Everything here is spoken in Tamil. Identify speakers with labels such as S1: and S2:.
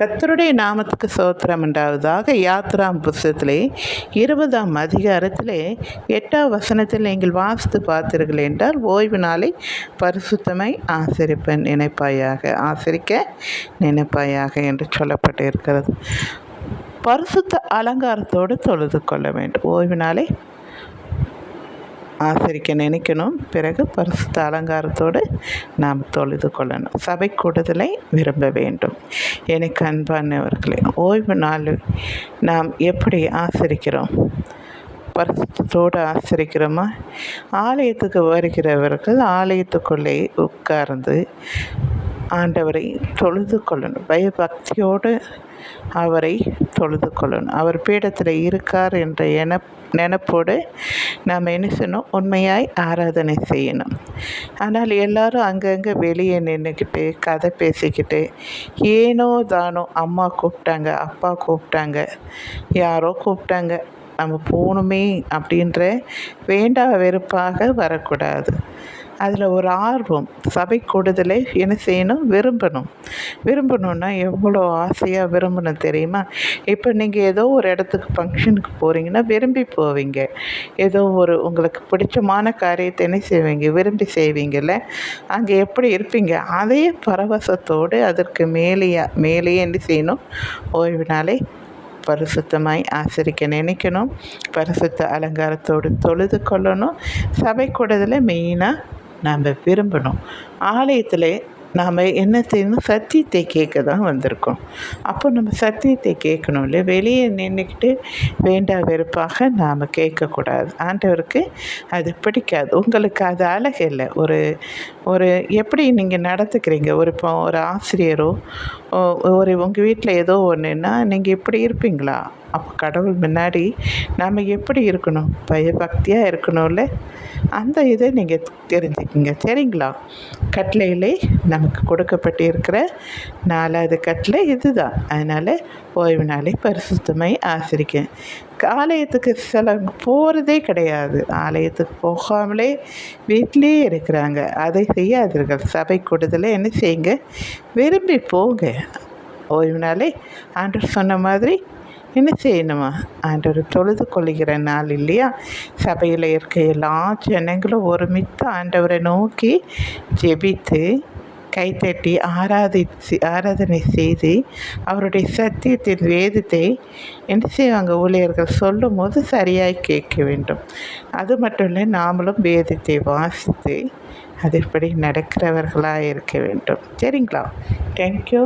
S1: கர்த்தருடைய நாமத்துக்கு சோத்திரம் உண்டாவதாக யாத்ராம் புஸ்தத்திலே இருபதாம் அதிகாரத்திலே எட்டாம் வசனத்தில் நீங்கள் வாசித்து பார்த்தீர்கள் என்றால் ஓய்வு நாளை பரிசுத்தமை ஆசிரிப்பன் நினைப்பாயாக ஆசரிக்க நினைப்பாயாக என்று சொல்லப்பட்டு இருக்கிறது பரிசுத்த அலங்காரத்தோடு தொழுது கொள்ள வேண்டும். ஓய்வு நாளை ஆசரிக்க நினைக்கணும். பிறகு பரிசுத்த அலங்காரத்தோடு நாம் தொழுது கொள்ளணும். சபை கூடுதலை விரும்ப வேண்டும். எனக்கு அன்பானவர்களே ஓய்வு நாள் நாம் எப்படி ஆசரிக்கிறோம்? பரிசுத்தோடு ஆசரிக்கிறோமா? ஆலயத்துக்கு வருகிறவர்கள் ஆலயத்துக்குள்ளே உட்கார்ந்து ஆண்டவரை தொழுது கொள்ளணும். பயபக்தியோடு அவரை தொழுது கொள்ளணும். அவர் பீடத்தில் இருக்கார் என்ற என நினப்போடு நாம் என்ன செய்யணும்? உண்மையாய் ஆராதனை செய்யணும். ஆனால் எல்லாரும் அங்கங்கே வெளியே நின்றுக்கிட்டு கதை பேசிக்கிட்டு ஏனோ தானோ அம்மா கூப்பிட்டாங்க அப்பா கூப்பிட்டாங்க யாரோ கூப்பிட்டாங்க நம்ம போகணுமே அப்படின்ற வேண்டா வெறுப்பாக வரக்கூடாது. அதில் ஒரு ஆர்வம். சபை கூடுதலை என்ன செய்யணும்? விரும்பணும். விரும்பணுன்னா எவ்வளோ ஆசையாக விரும்பணும் தெரியுமா? இப்போ நீங்கள் ஏதோ ஒரு இடத்துக்கு ஃபங்க்ஷனுக்கு போகிறீங்கன்னா விரும்பி போவீங்க. ஏதோ ஒரு உங்களுக்கு பிடிச்சமான காரியத்தை என்ன செய்வீங்க? விரும்பி செய்வீங்கள்ல அங்கே எப்படி இருப்பீங்க? அதே பரவசத்தோடு அதற்கு மேலேயா மேலேயே என்ன செய்யணும்? ஓய்வு நாளை பரிசுத்தமாய் ஆசிரிக்க நினைக்கணும். பரிசுத்த அலங்காரத்தோடு தொழுது கொள்ளணும். சபை கூடதில் மெயினாக நாம் விரும்பணும். ஆலயத்தில் நாம் என்ன செய்யணும்? சத்தியத்தை கேட்க தான் வந்திருக்கோம். அப்போ நம்ம சத்தியத்தை கேட்கணும் இல்லை வெளியே நின்றுக்கிட்டு வேண்டா வெறுப்பாக நாம் கேட்கக்கூடாது. ஆண்டவருக்கு அது பிடிக்காது. உங்களுக்கு அது அழகு இல்லை. ஒரு ஒரு எப்படி நீங்கள் நடத்துக்கிறீங்க? ஒரு இப்போ ஒரு ஆசிரியரோ ஒரு உங்கள் வீட்டில் ஏதோ ஒன்றுன்னா நீங்கள் இப்படி இருப்பீங்களா? அப்போ கடவுள் முன்னாடி நாம் எப்படி இருக்கணும்? பயபக்தியாக இருக்கணும்ல? அந்த இதை நீங்கள் தெரிஞ்சுக்கிங்க. சரிங்களா? கட்டளையிலே நமக்கு கொடுக்கப்பட்டிருக்கிற நாலாவது கட்டில் இதுதான். அதனால் ஓய்வு நாளை பரிசுத்தமை ஆசிரிக்கேன் ஆலயத்துக்கு சில போகிறதே கிடையாது. ஆலயத்துக்கு போகாமலே வீட்டிலேயே இருக்கிறாங்க. அதை செய்யாதீர்கள். சபை கூடுதலை என்ன செய்யுங்க? விரும்பி போங்க. ஓய்வு நாளை ஆண்டர் சொன்ன மாதிரி என்ன செய்யணுமா? ஆண்டவர் தொழுது கொள்கிற நாள் இல்லையா? சபையில் இருக்க எல்லா ஜனங்களும் ஒருமித்து ஆண்டவரை நோக்கி ஜெபித்து கைத்தட்டி ஆராதிச்சு ஆராதனை செய்து அவருடைய சத்தியத்தின் வேதத்தை என்ன செய்வாங்க ஊழியர்கள்? சொல்லும் போது சரியாய் கேட்க வேண்டும். அது மட்டும் இல்லை நாமளும் வேதத்தை வாசித்து அதன்படி நடக்கிறவர்களாக இருக்க வேண்டும். சரிங்களா? தேங்க்யூ